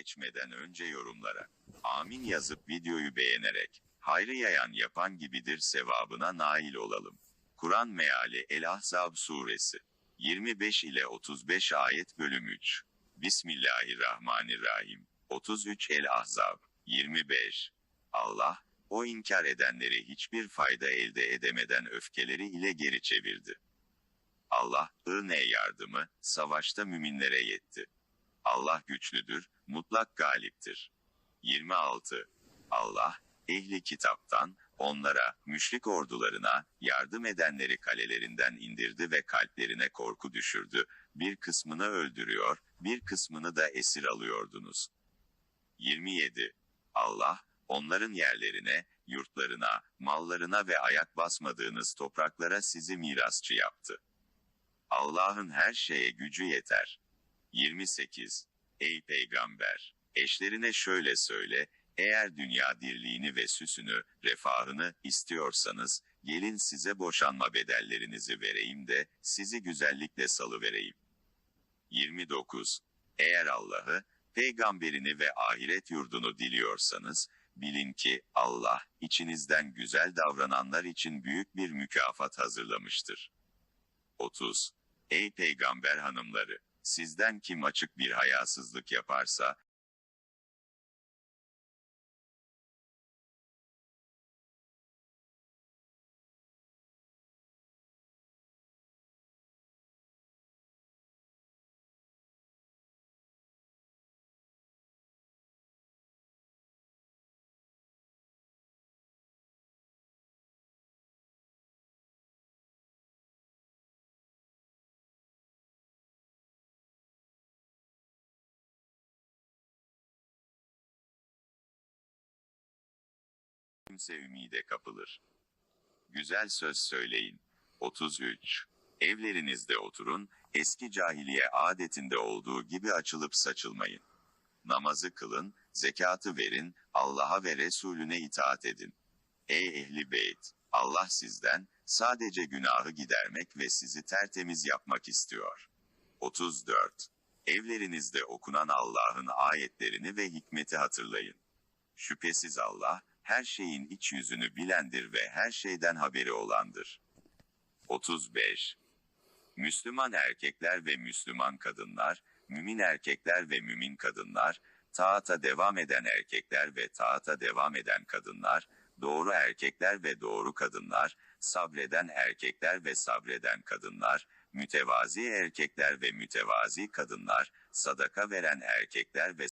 geçmeden önce yorumlara amin yazıp videoyu beğenerek hayrı yayan yapan gibidir sevabına nail olalım. Kur'an meali El-Ahzab suresi 25 ile 35 ayet bölüm 3. Bismillahirrahmanirrahim. 33 El-Ahzab 25. Allah, o inkar edenleri hiçbir fayda elde edemeden öfkeleri ile geri çevirdi. Allah, ığne yardımı, savaşta müminlere yetti. Allah güçlüdür, mutlak galiptir. 26. Allah, ehli kitaptan, onlara, müşrik ordularına, yardım edenleri kalelerinden indirdi ve kalplerine korku düşürdü. Bir kısmını öldürüyor, bir kısmını da esir alıyordunuz. 27. Allah, onların yerlerine, yurtlarına, mallarına ve ayak basmadığınız topraklara sizi mirasçı yaptı. Allah'ın her şeye gücü yeter. 28. Ey peygamber! Eşlerine şöyle söyle, eğer dünya dirliğini ve süsünü, refahını istiyorsanız, gelin size boşanma bedellerinizi vereyim de, sizi güzellikle salıvereyim. 29. Eğer Allah'ı, peygamberini ve ahiret yurdunu diliyorsanız, bilin ki Allah, içinizden güzel davrananlar için büyük bir mükafat hazırlamıştır. 30. Ey peygamber hanımları! Sizden kim açık bir hayasızlık yaparsa, kimse ümide kapılır. Güzel söz söyleyin. 33. Evlerinizde oturun, eski cahiliye adetinde olduğu gibi açılıp saçılmayın. Namazı kılın, zekatı verin, Allah'a ve Resulüne itaat edin. Ey ehli beyt! Allah sizden, sadece günahı gidermek ve sizi tertemiz yapmak istiyor. 34. Evlerinizde okunan Allah'ın ayetlerini ve hikmeti hatırlayın. Şüphesiz Allah, her şeyin iç yüzünü bilendir ve her şeyden haberi olandır. 35. Müslüman erkekler ve Müslüman kadınlar, mümin erkekler ve mümin kadınlar, taata devam eden erkekler ve taata devam eden kadınlar, doğru erkekler ve doğru kadınlar, sabreden erkekler ve sabreden kadınlar, mütevazi erkekler ve mütevazi kadınlar, sadaka veren erkekler ve